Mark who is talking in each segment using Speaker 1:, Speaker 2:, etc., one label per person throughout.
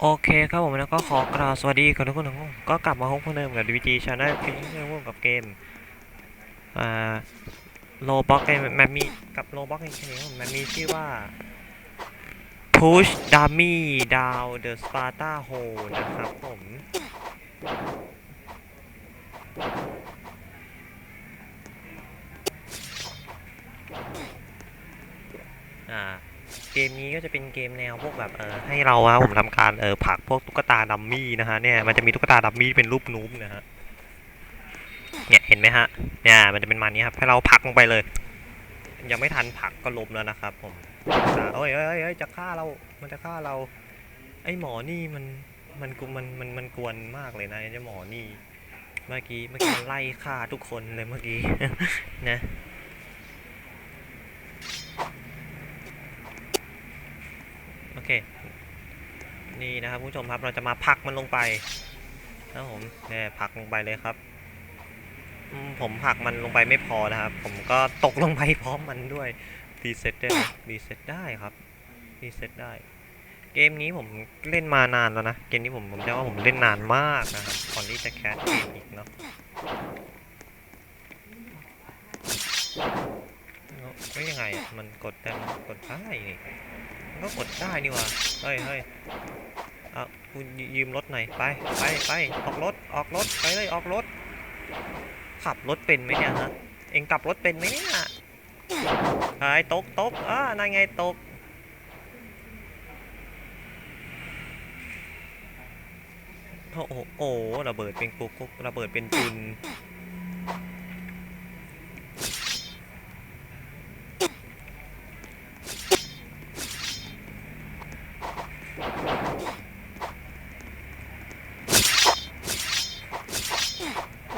Speaker 1: โอเคครับผมแล้วก็ขอกล่าวสวัสดีกับทุกคนทุกคนก็กลับมาพบกันเดิมกับ DVG Channel คลิปที่ร่วมกับเกมอ่าโลบ็อกเกมมันมีกับโลบ็อกเกมนี้ผมมันมีชื่อว่า Push Dummy Down the Sparta Hole นะครับผมอ่า เกมนี้ก็จะเป็นเกมแนวพวกแบบเออให้เราอะผมทำการเออผลักพวกตุ๊กตาดัมมี่นะฮะเนี่ยมันจะมีตุ๊กตาดัมมี่เป็นรูปนูบนะฮะเนี่ยเห็นไหมฮะเนี่ยมันจะเป็นมันนี้ครับให้เราผลักลงไปเลย ยังไม่ทันผลักก็ล้มแล้วนะครับผมอ่าเอ้ยเอ้ยเอ้ยจะฆ่าเรามันจะฆ่าเรา ไอหมอนี่มันมันกูมันมันมันกวนมากเลยนะไอ้หมอนี่ เมื่อกี้เมื่อกี้ไล่ฆ่าทุกคนเลยเมื่อกี้นะ โอ เค นี่นะครับผู้ชมครับเราจะมาผลักมันลงไปนะผมเนี่ยผักลงไปเลยครับผมผักมันลงไปไม่พอนะครับ ผมก็ตกลงไปพร้อมมันด้วยรีเซ็ตได้รีเซ็ตได้ครับรีเซ็ตได้ เกมนี้ผมเล่นมานานแล้วนะ เกมนี้ผมผมจะว่าผมเล่นนานมากนะครับก่อนที่จะแคสเกมอีกเนาะไม่ยังไงมันกดแต่มันกดได้นี่ ก็กดได้นี่ว่าเฮ้ยเฮ้ยเอาคุณยืมรถหน่อยไปไปไปออกรถออกรถไปเลยออกรถ ขับรถเป็นไหมเนี่ยฮะเอ็งขับรถเป็นไหมเนี่ยไอ้ตกตกอ่านั่นไงตกโอ้โหระเบิดเป็นกุกกุกระเบิดเป็นจุน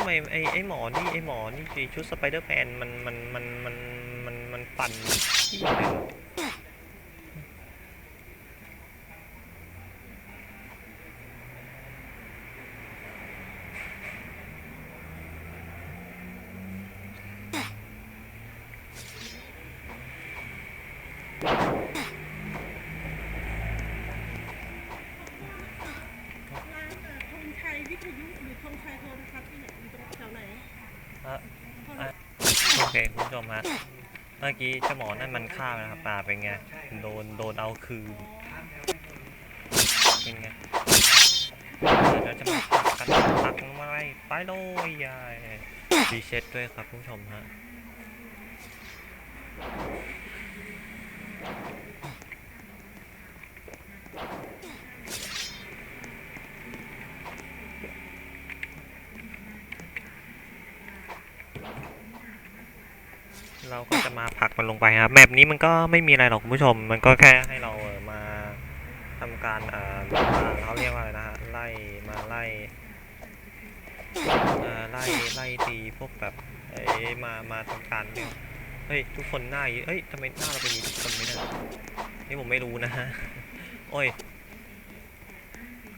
Speaker 1: ไมไอ้ไอ้หมอนี่ไอ้หมอนี่ชุดสไปเดอร์แมนมันมันมันมันมันมันปั่นที่ไหนวะ
Speaker 2: ร้านเอ่อธงชัยวิทยุหรือธงชัยโทรทัศน์ที่ไหนอยู่ตรงแถวไหน
Speaker 1: อะ
Speaker 2: โทร
Speaker 1: อะ โอ เคคุณผู้ชมฮะเมื่อกี้เจ้าหมอนั่นมันฆ่านะครับป่าเป็นไงโดนโดนเอาคืนเป็นไงเดี๋ยวจะมาตักกันตักมาไปไปเลยยายรีเซ็ตด้วยครับคุณผู้ชมฮะ เราก็จะมาผลักมันลงไปครับแมปนี้มันก็ไม่มีอะไรหรอกคุณผู้ชม มันก็แค่ให้เราเออมาทำการเอ่อมาเขาเรียกว่าอะไรนะฮะไล่มาไล่อ่อไล่ไล่ตีพวกแบบเอ้มามาทำการเนี่ยเฮ้ยทุกคนหน้าเฮ้ยทำไมหน้าเราเป็นอย่างนี้ทุกคนไม่นะนี่ผมไม่รู้นะฮะโอ้ย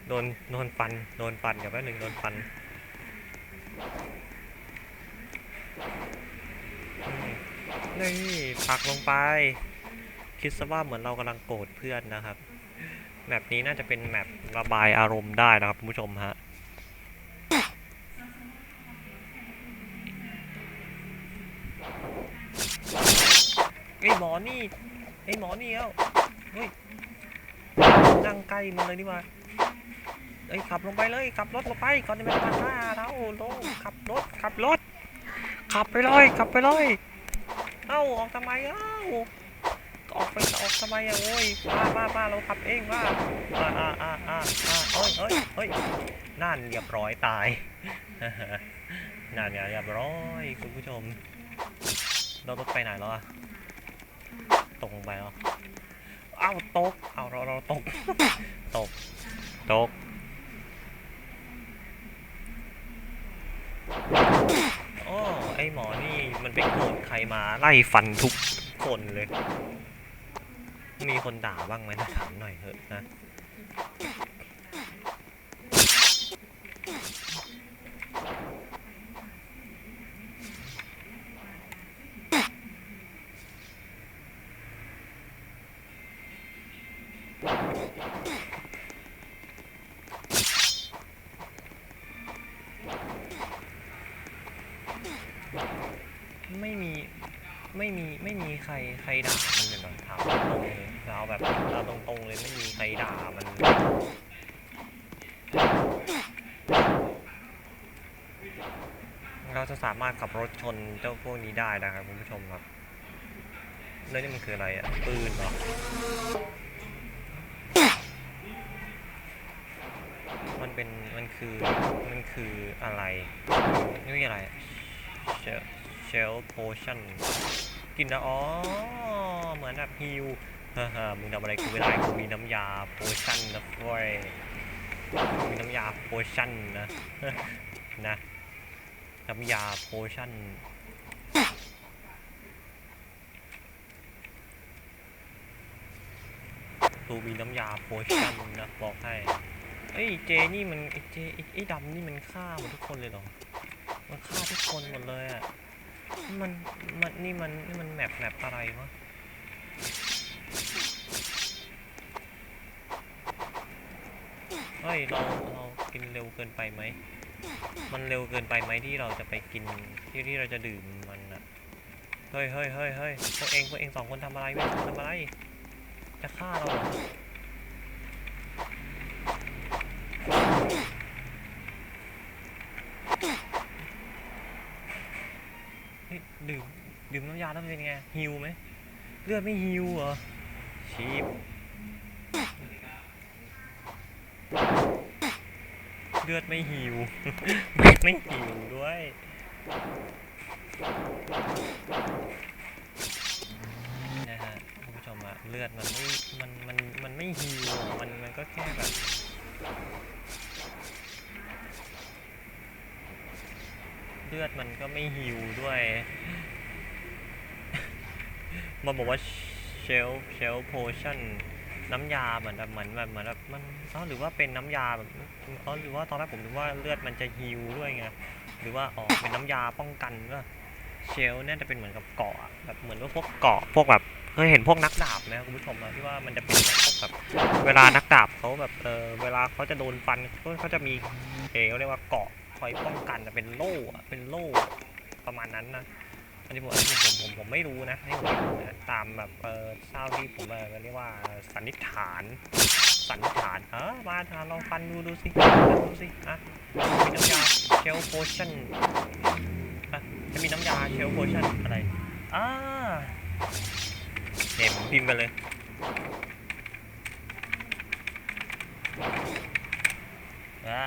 Speaker 1: โดนโดนฟันโดนฟันกับแป๊บหนึ่งโดนฟันอืม นี่ผลักลงไป คิดซะว่าเหมือนเรากำลังโกรธเพื่อนนะครับ แมปนี้น่าจะเป็นแมประบายอารมณ์ได้นะครับคุณผู้ชมฮะไอหมอนี่ไอหมอนี่เอ้าเฮ้ยนั่งใกล้มันเลยนี่หว่าเอ้ขับลงไปเลยขับรถลงไปก่อนจะไปปาดหน้าเราลงขับรถขับรถ ขับไปเลยขับไปเลย เอ้าออกทำไมเอ้าออกไปออกทำไมอะโอ้ยมามามาเราขับเองว่าอ่าอ่าอ่าอ่าอ่าเอ้ยเอ้ยเอ้ยนั่นเรียบร้อยตายนั่นเนี่ยเรียบร้อยคุณผู้ชมเรารถไปไหนแล้วอะตกลงไปแล้วเอ้าตกเอ้าเราเราตกตกตก ไอหมอนี่มันไปโกรธใครมาไล่ฟันทุกคนเลย มีคนด่าบ้างไหมนะถามหน่อยเถอะนะ ไม่มีไม่มี ใครใครด่ามันเลยเหรถามตรงเลยเอาแบบเอาตรงๆเลยไม่มีใครด่ามันเลยเราจะสามารถขับรถชนเจ้าพวกนี้ได้นะครับคุณผู้ชมครับแล้วนี่มันคืออะไรอะปืนเหรอมันเป็นมันคือมันคืออะไรนี่อะไรเชลเชลโพชั่น กินนะอ๋อเหมือนแบบฮิวฮ่าฮ่ามึงทำอะไรกูไม่ได้กูมีน้ำยาโพชั่นนะเว้ยมีน้ำยาโพชั่นนะนะน้ำยาโพชั่นตูมีน้ำยาโพชั่นนะบอกให้เอ้เจนี่มันไอ้เจไอ้ไอ้ดำนี่มันฆ่าหมดทุกคนเลยเหรอ มันฆ่าทุกคนหมดเลยอะ มันมันนี่มันนี่มันแมปแมปอะไรวะเฮ้ยเราเรากินเร็วเกินไปไหม มันเร็วเกินไปไหมที่เราจะไปกินที่ที่เราจะดื่มมันอะเฮ้ยเฮ้ยเฮ้ยเฮ้ยพวกเองพวกเองสองคนทำอะไรไม่ทำอะไร จะฆ่าเราเหรอ เฮ้ยดื่มดื่มน้ำยาแล้วมันเป็นไงฮิวไหมเลือดไม่ฮิวเหรอชีพเลือดไม่ฮิวไม่ฮิวด้วยนะฮะคุณผู้ชมอะเลือดมันไม่มันมันมันไม่ฮิวอะมันมันก็แค่แบบ เลือดมันก็ไม่ฮิวด้วยมันบอกว่าเชลเชลโพชั่นน้ำยาเหมือนแบบเหมือนแบบเหมือนแบบมันอ๋อหรือว่าเป็นน้ำยาแบบอ๋อหรือว่าตอนแรกผมนึกว่าเลือดมันจะฮิวด้วยไงหรือว่าอ๋อเป็นน้ำยาป้องกันก็เชลเนี่ยจะเป็นเหมือนกับเกาะแบบเหมือนว่าพวกเกาะพวกแบบเคยเห็นพวกนักดาบไหมคุณผู้ชมอะที่ว่ามันจะเป็นแบบพวกแบบเวลานักดาบเขาแบบเออเวลาเขาจะโดนฟันเขาจะมีเอเขาเรียกว่าเกาะ คอยป้องกันเป็นโล่เป็นโล่ประมาณนั้นนะอันนี้ผมผมผมผมไม่รู้นะนี่ผมไม่รู้นะตามแบบเออเท่าที่ผมเรียกว่าสันนิษฐาน สันนิษฐานเออมาทาลองฟันดูดูสิดูสิอะมีน้ำยาเชลโพชั่นอะจะมีน้ำยาเชลโพชั่นอะไรอ่าเนี่ยผมพิมพ์ไปเลย อ่า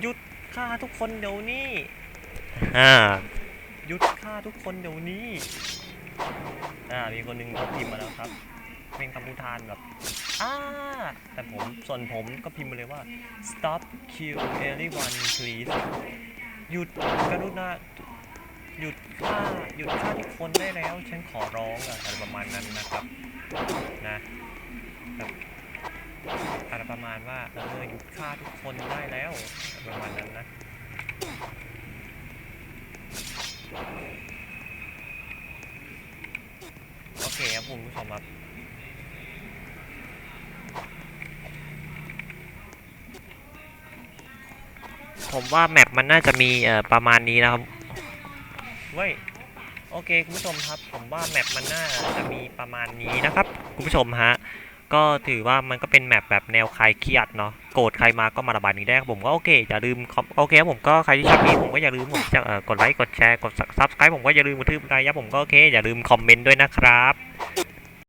Speaker 1: หยุดฆ่าทุกคนเดี๋ยวนี้อ่าหยุดฆ่าทุกคนเดี๋ยวนี้อ่ามีคนหนึ่งเขาพิมพ์มาแล้วครับเป็นคำพูทานแบบอ่าแต่ผมส่วนผมก็พิมพ์มาเลยว่า stop kill everyone please หยุดกรุณาหยุดฆ่าหยุดฆ่าทุกคนได้แล้ว ฉันขอร้องอะอะไรประมาณนั้นนะครับนะแบบ อะไรประมาณว่าเออหยุดฆ่าทุกคนได้แล้วประมาณนั้นนะโอเคครับคุณผู้ชมครับผมว่าแมปมันน่าจะมีเอ่อประมาณนี้นะครับเว้ยโอเคคุณผู้ชมครับ ผมว่าแมปมันน่าจะมีประมาณนี้นะครับ คุณผู้ชมฮะ ก็ถือว่ามันก็เป็นแมปแบบแนวคลายเครียดเนาะโกรธใครมาก็มาระบายนี้ได้ครับผมก็โอเคอย่าลืมโอเคผมก็ใครที่ชอบนี้ผมก็อย่าลืมผมจะเอ่อกดไลค์กดแชร์กดซับสไครต์ผมก็อย่าลืมกดทึบไลค์ครับผมก็โอเคอย่าลืมคอมเมนต์ด้วยนะครับ